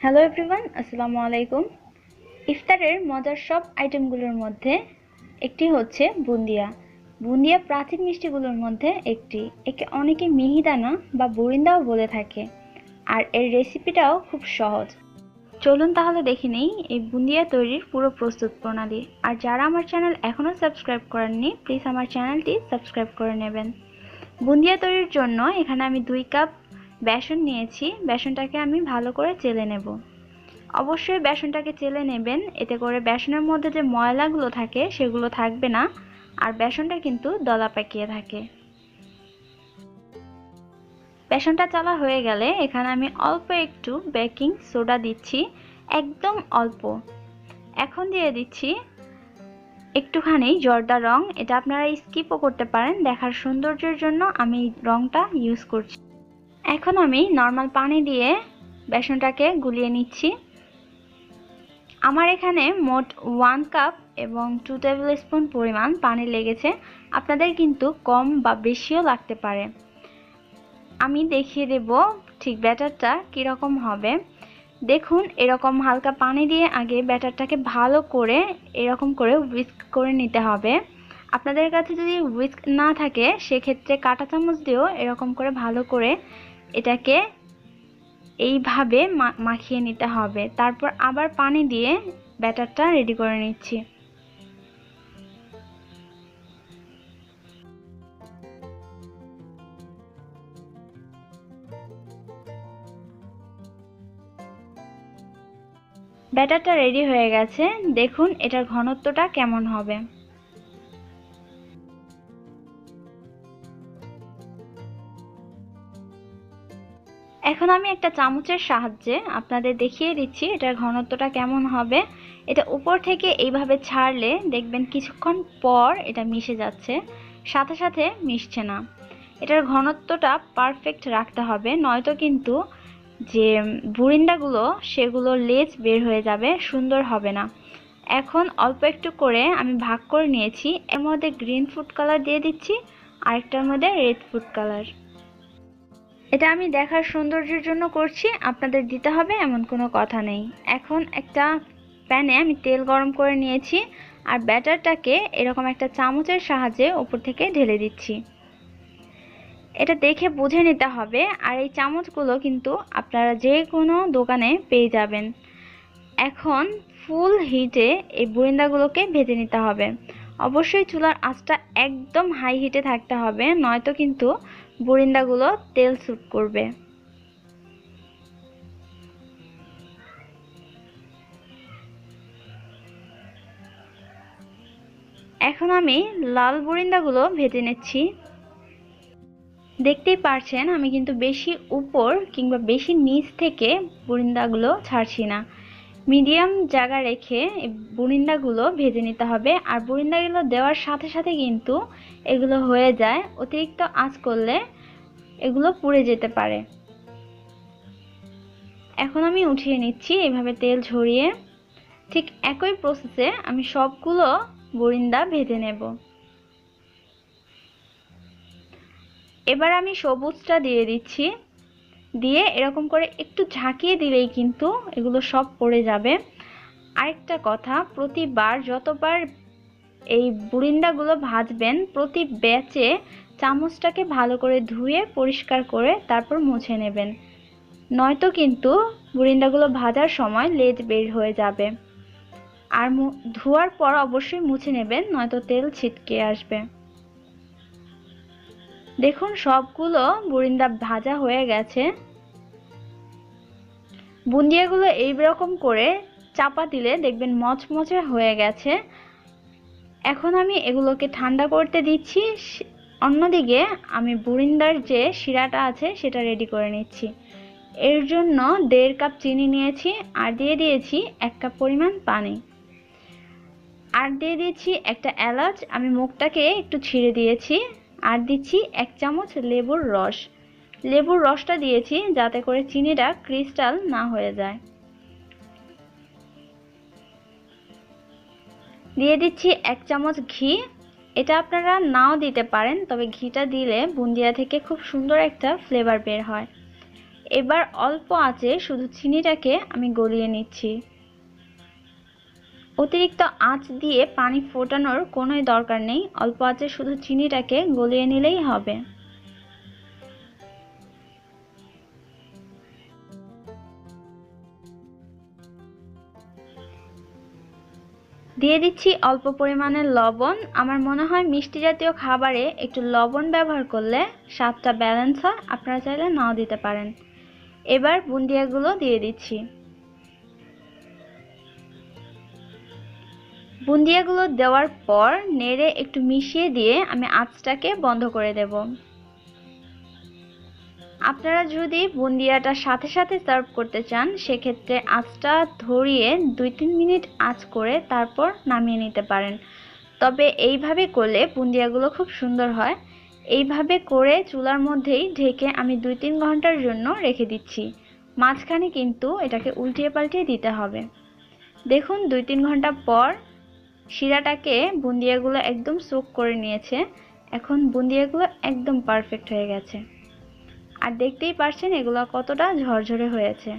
Hello everyone আসসালামু আলাইকুম ইফতারের মজার সব আইটেমগুলোর মধ্যে একটি হচ্ছে বুন্দিয়া। বুন্দিয়া প্রাচীন মিষ্টিগুলোর মধ্যে একটি। একে অনেকে মিহিদানা বা বুরিন্দাও বলে থাকে। আর এর রেসিপিটাও খুব সহজ। চলুন তাহলে দেখে নেই এই বুন্দিয়া তৈরির পুরো প্রস্তুত প্রণালী। আর যারা আমার চ্যানেল এখনও সাবস্ক্রাইব করেননি প্লিজ আমার চ্যানেলটি সাবস্ক্রাইব করে নেবেন। বুন্দিয়া তৈরির জন্য এখানে আমি দুই কাপ বেসন নিয়েছি, বেসনটাকে আমি ভালো করে চেলে নেব। অবশ্যই বেসনটাকে চেলে নেবেন, এতে করে বেসনের মধ্যে যে ময়লাগুলো থাকে সেগুলো থাকবে না, আর বেসনটা কিন্তু দলা পাকিয়ে থাকে। বেসনটা চালা হয়ে গেলে এখানে আমি অল্প একটু বেকিং সোডা দিচ্ছি, একদম অল্প। এখন দিয়ে দিচ্ছি একটুখানি জর্দা রং, এটা আপনারা স্কিপও করতে পারেন, দেখার সৌন্দর্যের জন্য আমি রংটা ইউজ করছি। এখন আমি নর্মাল পানি দিয়ে বেসনটাকে গুলিয়ে নিচ্ছি। আমার এখানে মোট ওয়ান কাপ এবং টু টেবিল স্পুন পরিমাণ পানি লেগেছে। আপনাদের কিন্তু কম বা বেশিও লাগতে পারে। আমি দেখিয়ে দেব ঠিক ব্যাটারটা কীরকম হবে। দেখুন, এরকম হালকা পানি দিয়ে আগে ব্যাটারটাকে ভালো করে এরকম করে উইস্ক করে নিতে হবে। আপনাদের কাছে যদি উইস্ক না থাকে, সেক্ষেত্রে কাঁটা চামচ দিয়েও এরকম করে ভালো করে এটাকে এইভাবে মাখিয়ে নিতে হবে। তারপর আবার পানি দিয়ে ব্যাটারটা রেডি করে নিচ্ছি। ব্যাটারটা রেডি হয়ে গেছে। দেখুন এটার ঘনত্বটা কেমন হবে। এখন আমি একটা চামচের সাহায্যে আপনাদের দেখিয়ে দিচ্ছি এটার ঘনত্বটা কেমন হবে। এটা উপর থেকে এইভাবে ছাড়লে দেখবেন কিছুক্ষণ পর এটা মিশে যাচ্ছে, সাথে সাথে মিশছে না। এটার ঘনত্বটা পারফেক্ট রাখতে হবে, নয়তো কিন্তু যে বুরিন্দাগুলো সেগুলো লেজ বের হয়ে যাবে, সুন্দর হবে না। এখন অল্প একটু করে আমি ভাগ করে নিয়েছি, এর মধ্যে গ্রিন ফুড কালার দিয়ে দিচ্ছি, আরেকটার মধ্যে রেড ফুড কালার এটা আমি দেখার সৌন্দর্যের জন্য করছি, আপনাদের দিতে হবে, এমন কোনো কথা নেই। এখন একটা প্যানে আমি তেল গরম করে নিয়েছি, আর ব্যাটারটাকে এরকম একটা চামচের সাহায্যে ওপর থেকে ঢেলে দিচ্ছি। এটা দেখে বুঝে নিতে হবে, আর এই চামচগুলো কিন্তু আপনারা যে কোনো দোকানে পেয়ে যাবেন। এখন ফুল হিটে এই বুরিন্দাগুলোকে ভেজে নিতে হবে। অবশ্যই চুলার আঁচটা একদম হাই হিটে থাকতে হবে, নয়তো কিন্তু বুরিন্দাগুলো তেল স্যুট করবে। এখন আমি লাল বুরিন্দাগুলো ভেজে নিচ্ছি। দেখতেই পারছেন, আমি কিন্তু বেশি উপর কিংবা বেশি নিচ থেকে বুরিন্দাগুলো ছাড়ছি না। মিডিয়াম জায়গা রেখে বুরিন্দাগুলো ভেজে নিতে হবে। আর বুরিন্দাগুলো দেওয়ার সাথে সাথে কিন্তু এগুলো হয়ে যায়। অতিরিক্ত আঁচ করলে এগুলো পুড়ে যেতে পারে। এখন আমি উঠিয়ে নিচ্ছি এভাবে তেল ঝরিয়ে। ঠিক একই প্রসেসে আমি সবগুলো বরিন্দা ভেজে নেব। এবার আমি সবুজটা দিয়ে দিচ্ছি। দিয়ে এরকম করে একটু ঝাঁকিয়ে দিলেই কিন্তু এগুলো সব পড়ে যাবে। আরেকটা কথা, প্রতিবার যতবার এই বুরিন্দাগুলো ভাজবেন, প্রতি ব্যাচে চামচটাকে ভালো করে ধুয়ে, পরিষ্কার করে তারপর মুছে নেবেন। নয়তো কিন্তু বুরিন্দাগুলো ভাজার সময় লেজ বের হয়ে যাবে। আর ধোয়ার পর অবশ্যই মুছে নেবেন, নয়তো তেল ছিটকে আসবে। দেখুন, সবগুলো বুরিন্দা ভাজা হয়ে গেছে। বুন্দিয়াগুলো এইরকম করে চাপা দিলে দেখবেন মচমচে হয়ে গেছে। এখন আমি এগুলোকে ঠান্ডা করতে দিচ্ছি। অন্যদিকে আমি বুরিন্দার যে শিরাটা আছে, সেটা রেডি করে নিচ্ছি। এর জন্য দেড় কাপ চিনি নিয়েছি আর দিয়ে দিয়েছি এক কাপ পরিমাণ পানি। আর দিয়ে দিয়েছি একটা এলাচ। আমি মুখটাকে একটু ছিঁড়ে দিয়েছি। আর দিচ্ছি এক চামচ লেবুর রস। লেবুর রসটা দিয়েছি যাতে করে চিনিটা ক্রিস্টাল না হয়ে যায়। দিয়ে দিচ্ছি এক চামচ ঘি। এটা আপনারা নাও দিতে পারেন, তবে ঘিটা দিলে বুন্দিয়া থেকে খুব সুন্দর একটা ফ্লেভার বের হয়। এবার অল্প আঁচে শুধু চিনিটাকে আমি গলিয়ে নিচ্ছি। অতিরিক্ত আঁচ দিয়ে পানি ফোটানোর কোনোই দরকার নেই। অল্প আঁচে শুধু চিনিটাকে গলিয়ে নিলেই হবে। দিয়ে দিচ্ছি অল্প পরিমাণে লবণ। আমার মনে হয় মিষ্টি জাতীয় খাবারে একটু লবণ ব্যবহার করলে স্বাদটা ব্যালেন্স হয়। আপনারা চাইলে নাও দিতে পারেন। এবার বুন্দিয়াগুলো দিয়ে দিচ্ছি। বুন্দিয়াগুলো দেওয়ার পর নেড়ে একটু মিশিয়ে দিয়ে আমি আঁচটাকে বন্ধ করে দেব। আপনারা যদি বুন্দিয়াটা সাথে সাথে সার্ভ করতে চান, সেক্ষেত্রে আঁচটা ধরিয়ে দুই তিন মিনিট আঁচ করে তারপর নামিয়ে নিতে পারেন। তবে এইভাবে করলে বুন্দিয়াগুলো খুব সুন্দর হয়। এইভাবে করে চুলার মধ্যেই ঢেকে আমি দুই তিন ঘণ্টার জন্য রেখে দিচ্ছি। মাঝখানে কিন্তু এটাকে উল্টিয়ে পাল্টিয়ে দিতে হবে। দেখুন, দুই তিন ঘণ্টা পর শিরাটাকে বুন্দিয়াগুলো একদম সোক করে নিয়েছে। এখন বুন্দিয়াগুলো একদম পারফেক্ট হয়ে গেছে। আর দেখতেই পারছেন এগুলো কতটা ঝরঝরে হয়েছে।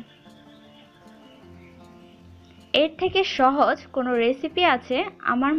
এর থেকে সহজ কোনো রেসিপি আছে আমার